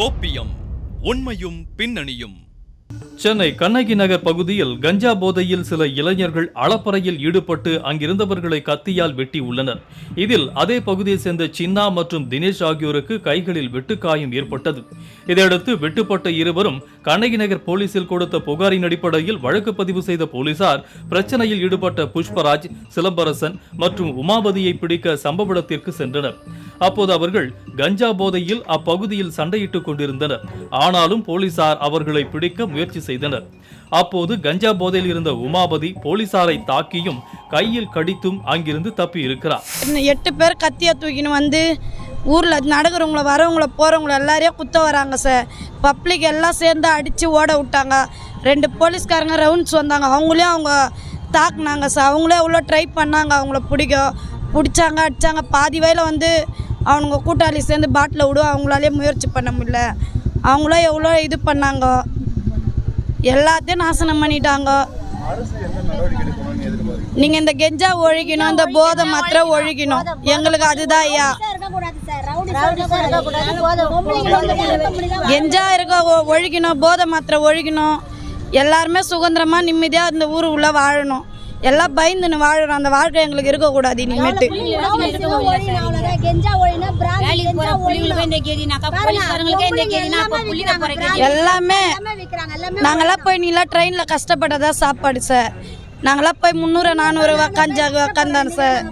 கோப்பியம் உண்மையும் பின்னணியும். சென்னை கண்ணகி நகர் பகுதியில் கஞ்சா போதையில் சில இளைஞர்கள் அளப்பறையில் ஈடுபட்டு அங்கிருந்தவர்களை கத்தியால் வெட்டி உள்ளனர். இதில் அதே பகுதியைச் சேர்ந்த சின்னா மற்றும் தினேஷ் ஆகியோருக்கு கைகளில் வெட்டுக்காயம் ஏற்பட்டது. இதையடுத்து வெட்டுப்பட்ட இருவரும் கண்ணகி நகர் போலீசில் கொடுத்த புகாரின் அடிப்படையில் வழக்கு பதிவு செய்த போலீசார் பிரச்சனையில் ஈடுபட்ட புஷ்பராஜ் சிலம்பரசன் மற்றும் உமாபதியை பிடிக்க சம்பவ இடத்திற்கு சென்றனர். அப்போது அவர்கள் கஞ்சா போதையில் அப்பகுதியில் சண்டையிட்டுக் கொண்டிருந்தனர். ஆனாலும் போலீசார் அவர்களை பிடிக்க முயற்சி செய்தனர். அப்போது கஞ்சா போதையில் இருந்த உமாபதி போலீசாரை தாக்கியும் கையில் கடித்தும் அங்கிருந்து தப்பி இருக்கிறார் இன்னும் எட்டு பேர் கத்தியா தூக்கின்னு வந்து ஊரில் நடக்கிறவங்கள வரவங்கள போகிறவங்கள எல்லாரையும் குத்த வராங்க சார். பப்ளிக் எல்லாம் சேர்ந்து அடித்து ஓட விட்டாங்க. ரெண்டு போலீஸ்காரங்க ரவுண்ட்ஸ் வந்தாங்க. அவங்களே அவங்க தாக்குனாங்க சார். அவங்களே எவ்வளோ ட்ரை பண்ணாங்க. அவங்கள பிடிக்க பிடிச்சாங்க அடித்தாங்க பாதி வயலில் வந்து அவனுங்க கூட்டாளி சேர்ந்து பாட்டில் விடுவ அவங்களாலே முயற்சி பண்ண முடியல. அவங்களும் எவ்வளோ இது பண்ணாங்க? எல்லாத்தையும் நாசனம் பண்ணிட்டாங்க. நீங்க இந்த கெஞ்சா ஒழிக்கணும் இந்த போதை மாத்திரை ஒழிக்கணும் எங்களுக்கு அதுதான் ஐயா. கெஞ்சா இருக்க ஒ- ஒழிக்கணும் போதை மாத்திரை ஒழிக்கணும் எல்லாருமே சுதந்திரமா நிம்மதியா இந்த ஊர் உள்ள வாழணும். எல்லாம் பயந்துன்னு வாழணும் அந்த வாழ்க்கை எங்களுக்கு இருக்கக்கூடாது இனிமேட்டு. எல்லாமே நாங்கெல்லாம் போய் நீலாம் ட்ரெயின்ல கஷ்டப்பட்டதா சாப்பாடு சார் நாங்கெல்லாம் போய் முந்நூறு நானூறு உக்காஞ்சா உக்காந்தான் சார்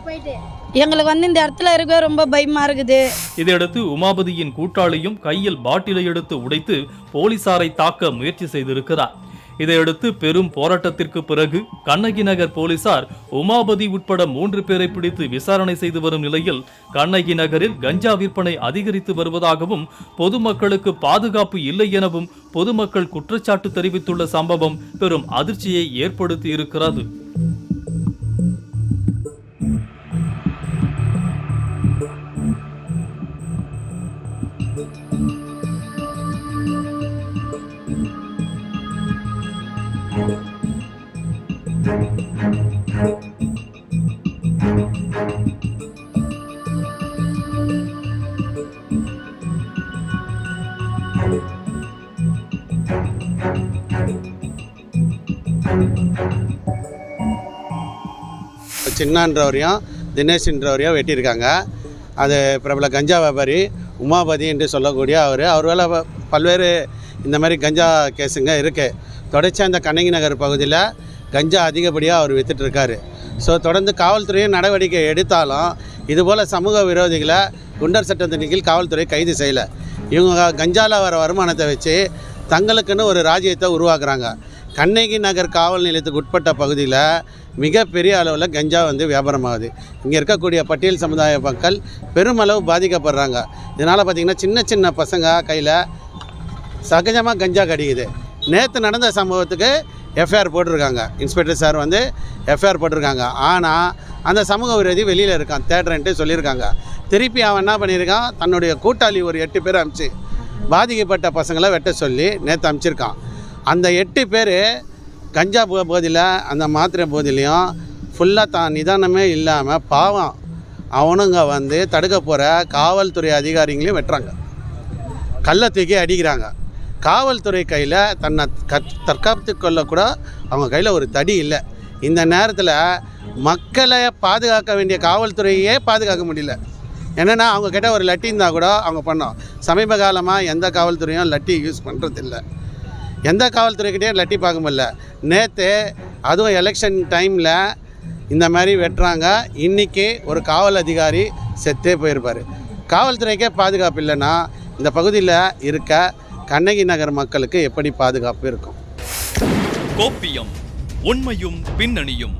எங்களுக்கு வந்து இந்த இடத்துல இருக்க ரொம்ப பயமா இருக்குது. இதையடுத்து உமாபதியின் கூட்டாளியும் கையில் பாட்டிலை எடுத்து உடைத்து போலீசாரை தாக்க முயற்சி செய்திருக்கிறார். இதையடுத்து பெரும் போராட்டத்திற்கு பிறகு கண்ணகி நகர் போலீசார் உமாபதி உட்பட மூன்று பேரை பிடித்து விசாரணை செய்து வரும் நிலையில் கண்ணகி நகரில் கஞ்சா விற்பனை அதிகரித்து வருவதாகவும் பொதுமக்களுக்கு பாதுகாப்பு இல்லை எனவும் பொதுமக்கள் குற்றச்சாட்டு தெரிவித்துள்ள சம்பவம் பெரும் அதிர்ச்சியை ஏற்படுத்தி இருக்கிறது. சின்னான்றவரையும் தினேஷ்ன்றவரையும் வெட்டியிருக்காங்க. அது பிரபல கஞ்சா வியாபாரி உமாபதி என்று சொல்லக்கூடிய அவர். அவர் வேலை பல்வேறு இந்த மாதிரி கஞ்சா கேஸுங்க இருக்குது தொடர்ச்சியாக இந்த கண்ணகி நகர் பகுதியில் கஞ்சா அதிகப்படியாக அவர் வித்துட்ருக்காரு ஸோ தொடர்ந்து காவல்துறையும் நடவடிக்கை எடுத்தாலும் இதுபோல் சமூக விரோதிகளை குண்டர் சட்டத்தின் கீழ் காவல்துறை கைது செய்யலை. இவங்க கஞ்சாவில் வர வருமானத்தை வச்சு தங்களுக்குன்னு ஒரு ராஜ்யத்தை உருவாக்குறாங்க. கண்ணகி நகர் காவல் நிலையத்துக்கு உட்பட்ட பகுதியில் மிகப்பெரிய அளவில் கஞ்சா வந்து வியாபாரம் ஆகுது இங்கே இருக்கக்கூடிய பட்டியல் சமுதாய மக்கள் பெருமளவு பாதிக்கப்படுறாங்க. இதனால் பார்த்திங்கன்னா சின்ன சின்ன பசங்க கையில் சகஜமாக கஞ்சா கடிக்குது. நேற்று நடந்த சம்பவத்துக்கு எஃப்ஐஆர் போட்டிருக்காங்க. இன்ஸ்பெக்டர் சார் வந்து எஃப்ஐஆர் போட்டிருக்காங்க. ஆனால் அந்த சமூக விரோதி வெளியில் இருக்கான். தேடுறேன்ட்டு சொல்லியிருக்காங்க. திருப்பி அவன் என்ன பண்ணியிருக்கான்? தன்னுடைய கூட்டாளி ஒரு எட்டு பேர் அனுப்பிச்சு பாதிக்கப்பட்ட பசங்களை வெட்ட சொல்லி நேற்று அனுப்பிச்சிருக்கான் அந்த எட்டு பேர் கஞ்சா போதில் அந்த மாத்திரை போதிலையும் ஃபுல்லாக தான் நிதானமே இல்லாமல் பாவம். அவனுங்க வந்து தடுக்க போகிற காவல்துறை அதிகாரிங்களையும் வெட்டுறாங்க. கல்லை தூக்கி அடிக்கிறாங்க. காவல்துறை கையில் தன்னை க தற்காத்து கொள்ளக்கூட அவங்க கையில் ஒரு தடி இல்லை. இந்த நேரத்தில் மக்களை பாதுகாக்க வேண்டிய காவல்துறையே பாதுகாக்க முடியல. என்னென்னா அவங்க கிட்ட ஒரு லட்டி இருந்தால் கூட அவங்க பண்ணோம். சமீப காலமாக எந்த காவல்துறையும் லட்டி யூஸ் பண்ணுறதில்ல எந்த காவல்துறைக்கிட்டேயும் லட்டி பார்க்க முடியல. நேற்று அதுவும் எலெக்ஷன் டைமில் இந்த மாதிரி வெட்டுறாங்க. இன்றைக்கி ஒரு காவல் அதிகாரி செத்தே போயிருப்பார். காவல்துறைக்கே பாதுகாப்பு இல்லைன்னா இந்த பகுதியில் இருக்க கண்ணகி நகர் மக்களுக்கு எப்படி பாதுகாப்பு இருக்கும்? கோப்பியம் உண்மையும் பின்னணியும்.